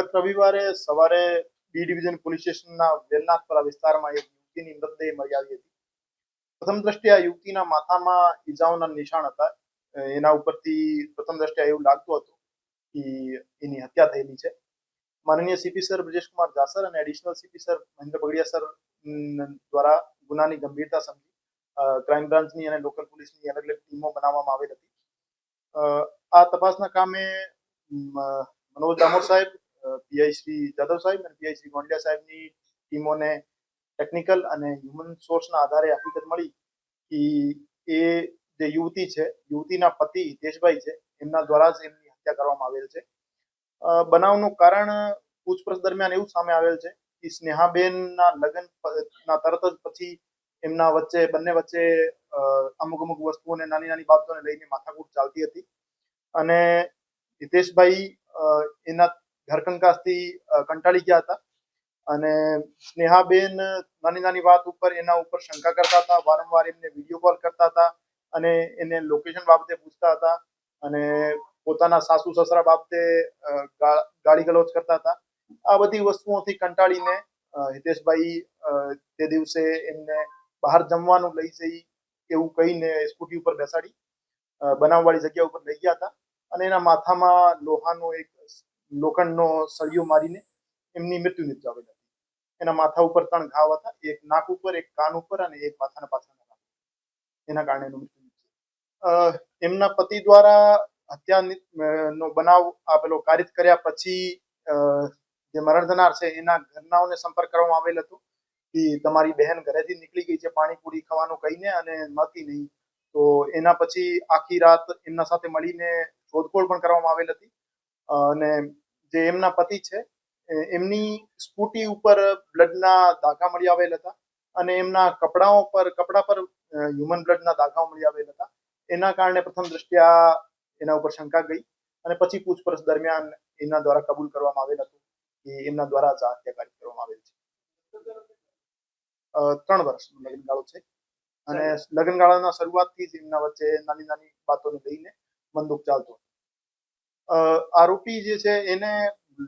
ગત રવિવારે સવારે બી ડિવિઝન પોલીસ સ્ટેશનના વેલનાથપરા વિસ્તારમાં એક યુવતીની મૃતદેહ મળી આવી હતી. પ્રથમ દ્રષ્ટિએ આ યુવતીના માથામાં ઈજાઓના નિશાન હતા. એના ઉપરથી પ્રથમ દ્રષ્ટિએ એવું લાગતું હતું કે એની હત્યા થયેલી છે. માનનીય સીપી સર બ્રજેશકુમાર જાસર અને additional CP sir Mahendra Bagdiya sir દ્વારા ગુનાની ગંભીરતા સમજી ક્રાઇમ બ્રાન્ચની અને લોકલ પોલીસની અલગ અલગ ટીમો બનાવવામાં આવેલ હતી. આ તપાસના કામે મનોજ દામોર સાહેબ પીઆઈ શ્રી જાદવ સાહેબ અને પીઆઈ શ્રી ગોંડિયા સાહેબની ટીમોને ટેકનિકલ અને હ્યુમન સોર્સના આધારે હકીકત મળી કે એ જે યુવતી છે, યુવતીના પતિ હિતેશભાઈ છે, એમના દ્વારા જ એમની હત્યા કરવામાં આવેલ છે. બનાવનું કારણ પૂછપરછ દરમિયાન એવું સામે આવેલ છે કે સ્નેહાબેનના લગ્ન ના તરત જ પછી એમના વચ્ચે, બંને વચ્ચે અમુક અમુક વસ્તુઓને નાની નાની બાબતોને લઈને માથાકૂટ ચાલતી હતી. અને હિતેશભાઈ એના ઘરકંકાસથી કંટાળી ગયા હતા. અને સ્નેહાબેન નાની નાની વાત ઉપર એના ઉપર શંકા કરતા હતા, વારંવાર એમને વીડિયો કોલ કરતા હતા અને એને લોકેશન બાબતે પૂછતા હતા અને પોતાના સાસુ સસરા બાબતે ગાળી ગલોચ કરતા હતા. આ બધી વસ્તુઓથી કંટાળીને હિતેશભાઈ તે દિવસે એમને બહાર જમવાનું લઈ જઈ એવું કહીને સ્કૂટી ઉપર બેસાડી બનાવવાળી જગ્યા ઉપર લઈ ગયા હતા. અને એના માથામાં લોહાનો એક લોખંડનો સળિયો મારીને એમની મૃત્યુ નિપજાવેલ હતી. એના માથા ઉપર ત્રણ ઘાવ હતા. એક નાક ઉપર, એક કાન ઉપર અને એક માથાના પાછળના એના કારણે એનું મૃત્યુ નિપજ્યું. એમના પતિ દ્વારા હત્યા નો બનાવ આ પેલો કારિત કર્યા પછી જે મરણ થનાર છે, એના ઘરનાઓને સંપર્ક કરવામાં આવેલ હતો કે તમારી બહેન ઘરેથી નીકળી ગઈ છે, પાણીપુરી ખાવાનું કહીને અને મળતી નહીં. તો એના પછી આખી રાત એમના સાથે મળીને શોધખોળ પણ કરવામાં આવેલ હતી. અને જે એમના પતિ છે એમની સ્કૂટી ઉપર બ્લડના દાગા મળી આવેલ હતા અને એમના કપડાઓ પર કપડા પર હ્યુમન બ્લડના દાગાઓ મળી આવેલ હતા. એના કારણે પ્રથમ દ્રષ્ટિયા એના ઉપર શંકા ગઈ અને પછી પૂછપરછ દરમિયાન એના દ્વારા કબૂલ કરવામાં આવેલ હતું કે એમના દ્વારા જ આ હત્યાકારી કરવામાં આવેલ છે. ત્રણ વર્ષ લગ્નગાળો છે અને લગ્નગાળાના શરૂઆતથી જ એમના વચ્ચે નાની નાની વાતોને લઈને બંદૂક ચાલતો હતો. આરોપી જે છે એને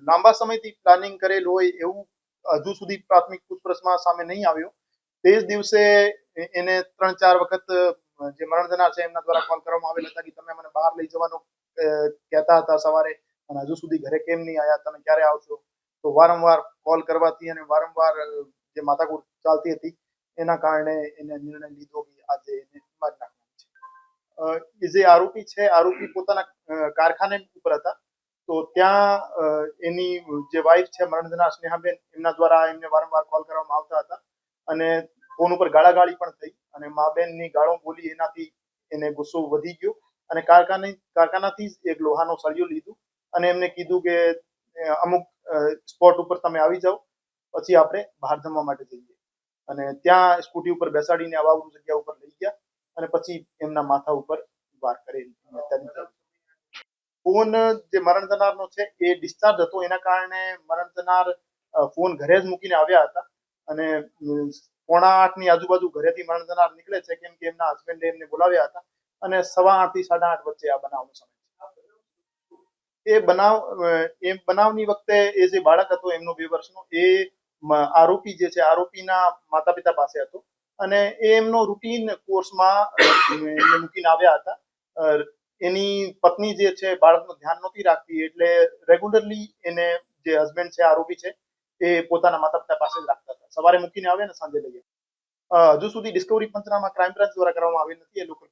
લાંબા સમયથી પ્લાનિંગ કરેલ હોય એવું હજુ સુધી પ્રાથમિક પૂછપરછમાં સામે નહીં આવ્યું. તે જ દિવસે એને ત્રણ ચાર વખત જે મરણ થનાર છે એમના દ્વારા કોલ કરવામાં આવેલ હતા કે તમે મને બહાર લઈ જવાનું કહેતા હતા સવારે અને હજુ સુધી ઘરે કેમ નહીં આવ્યા તમે ક્યારે આવશો? તો વારંવાર કોલ કરવાથી અને વારંવાર જે માથાકૂટ ચાલતી હતી, એના કારણે એને નિર્ણય લીધો કે આજે એને મારી નાખવાનું છે. એ જે આરોપી છે, આરોપી પોતાના કારખાને ઉપર હતા. તો ત્યાં એની જે વાઇફ છે મરણજના સ્નેહાબેન, એમના દ્વારા એમને વારંવાર કોલ કરવામાં આવતા હતા. અને ફોન ઉપર ગાળાગાળી પણ થઈ અને મા બેનની ગાળો બોલી એનાથી એને ગુસ્સો વધી ગયો અને કારખાને, કારખાનાથી જ એક લોહાનો સળિયો લીધું અને એમને કીધું કે અમુક સ્પોટ ઉપર તમે આવી જાઓ, પછી આપણે બહાર જમવા માટે જઈએ. અને ત્યાં સ્કૂટી ઉપર બેસાડીને અવાવરૂ જગ્યા ઉપર લઈ ગયા અને પછી એમના માથા ઉપર વાર કરેલ ફોન જે મરણ થનારનો છે, એ ડિસ્ચાર્જ હતો. એના કારણે મરણ થનાર ફોન ઘરે જ મૂકીને આવ્યા હતા. અને પોણા પોણા આઠની આજુબાજુ ઘરેથી મરણ થનાર નીકળે છે, કેમ કે એમના હસબન્ડે એમને બોલાવ્યા હતા. અને સવા આઠથી સાડા આઠ વચ્ચે આ બનાવનો સમય એ બનાવ એ બનાવની વખતે એ જે બાળક હતો, એમનો બે વર્ષનો, એ આરોપી જે છે, આરોપીના માતા પિતા પાસે હતો. અને એ એમનો રૂટીન કોર્સમાં મૂકીને આવ્યા હતા. એની પત્ની જે છે, બાળકનું ધ્યાન નહોતી રાખતી, એટલે રેગ્યુલરલી એને જે હસબન્ડ છે, આરોપી છે, એ પોતાના માતા પિતા પાસે જ રાખતા હતા. સવારે મૂકીને આવે ને સાંજે લઈએ. હજુ સુધી ડિસ્કવરી પંચનામા ક્રાઇમ બ્રાન્ચ દ્વારા કરવામાં આવી નથી, એ લોકલ